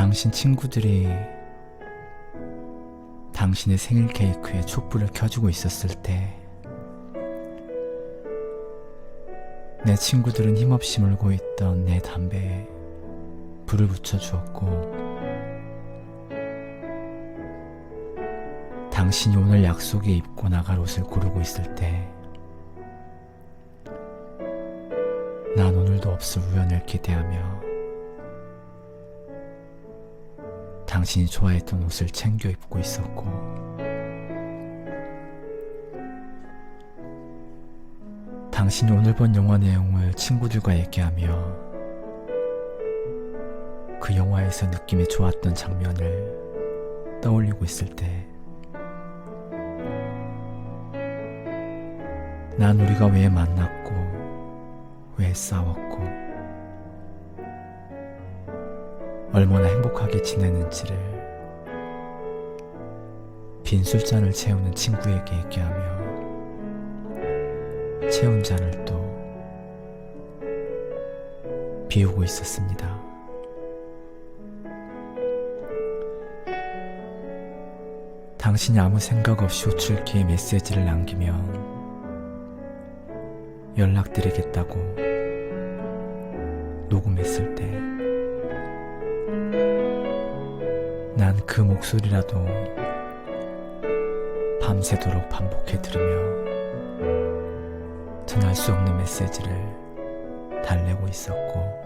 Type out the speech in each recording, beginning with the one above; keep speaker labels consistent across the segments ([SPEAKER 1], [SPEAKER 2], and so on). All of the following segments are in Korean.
[SPEAKER 1] 당신 친구들이 당신의 생일 케이크에 촛불을 켜주고 있었을 때, 내 친구들은 힘없이 물고 있던 내 담배에 불을 붙여주었고, 당신이 오늘 약속에 입고 나갈 옷을 고르고 있을 때, 난 오늘도 없을 우연을 기대하며 당신이 좋아했던 옷을 챙겨 입고 있었고. 당신이 오늘 본 영화 내용을 친구들과 얘기하며 그 영화에서 느낌이 좋았던 장면을 떠올리고 있을 때 난 우리가 왜 만났고 왜 싸웠고 얼마나 행복하게 지내는지를 빈 술잔을 채우는 친구에게 얘기하며 채운 잔을 또 비우고 있었습니다. 당신이 아무 생각 없이 호출기에 메시지를 남기면 연락드리겠다고 녹음했을 때, 난 그 목소리라도 밤새도록 반복해 들으며 전할 수 없는 메시지를 달래고 있었고,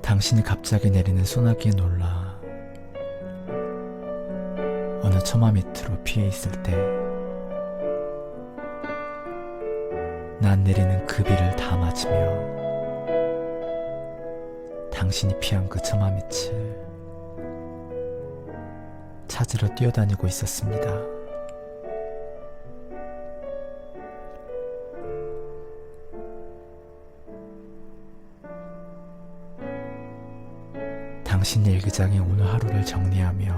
[SPEAKER 1] 당신이 갑자기 내리는 소나기에 놀라 어느 처마 밑으로 피해 있을 때, 난 내리는 그 비를 다 맞으며 당신이 피한 그 처마 밑을 찾으러 뛰어다니고 있었습니다. 당신 일기장에 오늘 하루를 정리하며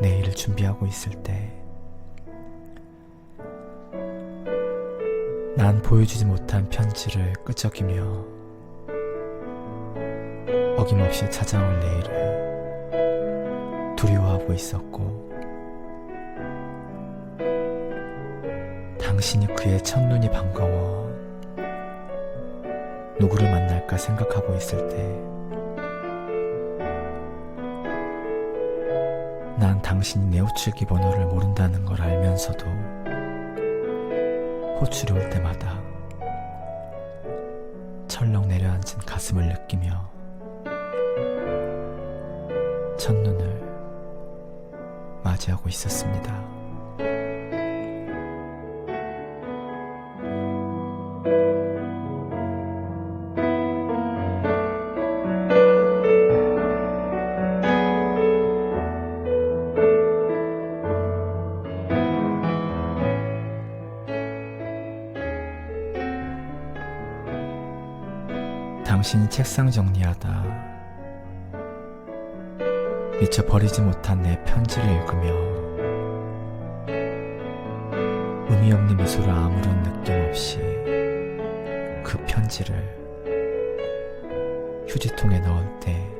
[SPEAKER 1] 내일을 준비하고 있을 때 난 보여주지 못한 편지를 끄적이며 어김없이 찾아올 내일을 두려워하고 있었고 당신이 그의 첫눈이 반가워 누구를 만날까 생각하고 있을 때 난 당신이 내 호출기 번호를 모른다는 걸 알면서도 호출이 올 때마다 철렁 내려앉은 가슴을 느끼며 첫눈을 맞이하고 있었습니다. 당신이 책상 정리하다 미처 버리지 못한 내 편지를 읽으며 의미 없는 미소로 아무런 느낌 없이 그 편지를 휴지통에 넣을 때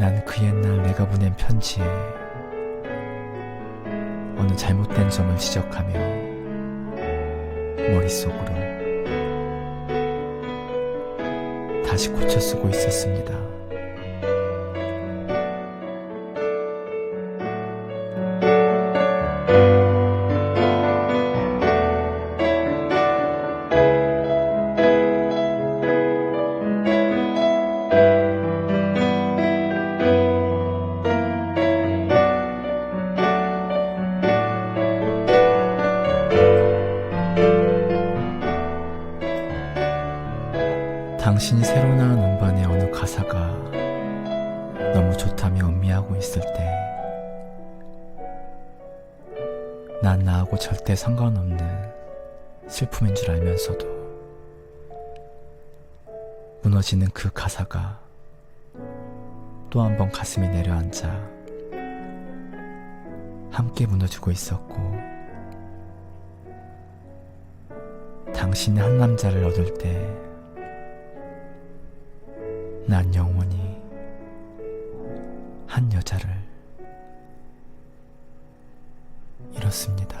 [SPEAKER 1] 난 그 옛날 내가 보낸 편지에 어느 잘못된 점을 지적하며 머릿속으로 다시 고쳐 쓰고 있었습니다. 당신이 새로 나온 음반의 어느 가사가 너무 좋다며 음미하고 있을 때, 난 나하고 절대 상관없는 슬픔인 줄 알면서도 무너지는 그 가사가 또 한 번 가슴에 내려앉아 함께 무너지고 있었고, 당신이 한 남자를 얻을 때, 난 영원히 한 여자를 잃었습니다.